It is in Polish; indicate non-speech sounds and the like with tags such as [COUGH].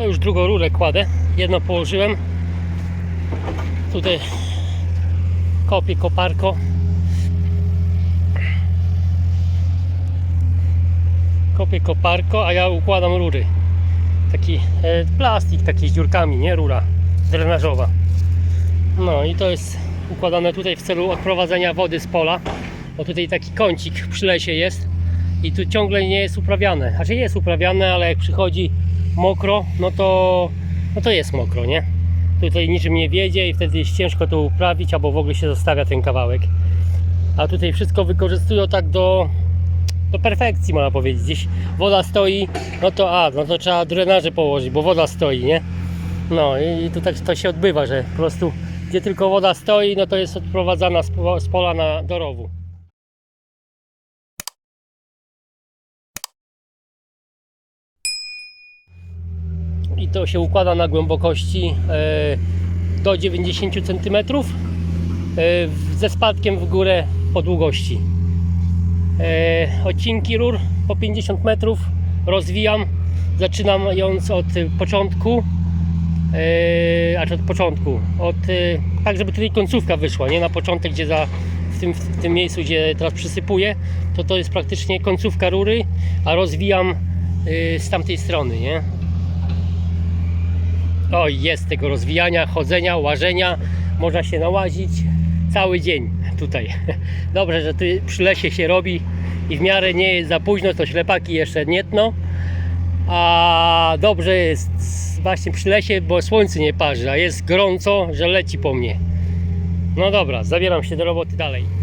No już drugą rurę kładę. Jedno położyłem. Tutaj kopię koparko. Kopię koparko, a ja układam rury. Taki e, plastik taki z dziurkami, nie rura drenażowa. No i to jest układane tutaj w celu odprowadzenia wody z pola. Bo tutaj taki kącik przy lesie jest i tu ciągle nie jest uprawiane. Znaczy jest uprawiane, ale jak przychodzi mokro, no to, no to jest mokro, nie? Tutaj niczym nie wiedzie i wtedy jest ciężko to uprawić, albo w ogóle się zostawia ten kawałek. A tutaj wszystko wykorzystują tak do, do perfekcji, można powiedzieć. Gdzieś woda stoi, no to a, no to trzeba drenaże położyć, bo woda stoi, nie? No i tu tak to się odbywa, że po prostu gdzie tylko woda stoi, no to jest odprowadzana z pola na do rowu. To się układa na głębokości e, do 90 cm e, ze spadkiem w górę po długości. E, odcinki rur po 50 metrów rozwijam, zaczynam jąc od początku, e, acz od początku, od, tak żeby tutaj końcówka wyszła, nie na początek, gdzie za, w, tym, w tym miejscu, gdzie teraz przysypuję, to to jest praktycznie końcówka rury, a rozwijam z tamtej strony, nie? O, jest tego rozwijania, chodzenia, łażenia. Można się nałazić cały dzień tutaj. [LAUGHS] Dobrze, że tu przy lesie się robi i w miarę nie jest za późno, to ślepaki jeszcze nie tną. A dobrze jest właśnie przy lesie, bo słońce nie parzy, a jest gorąco, że leci po mnie. No dobra, zabieram się do roboty dalej.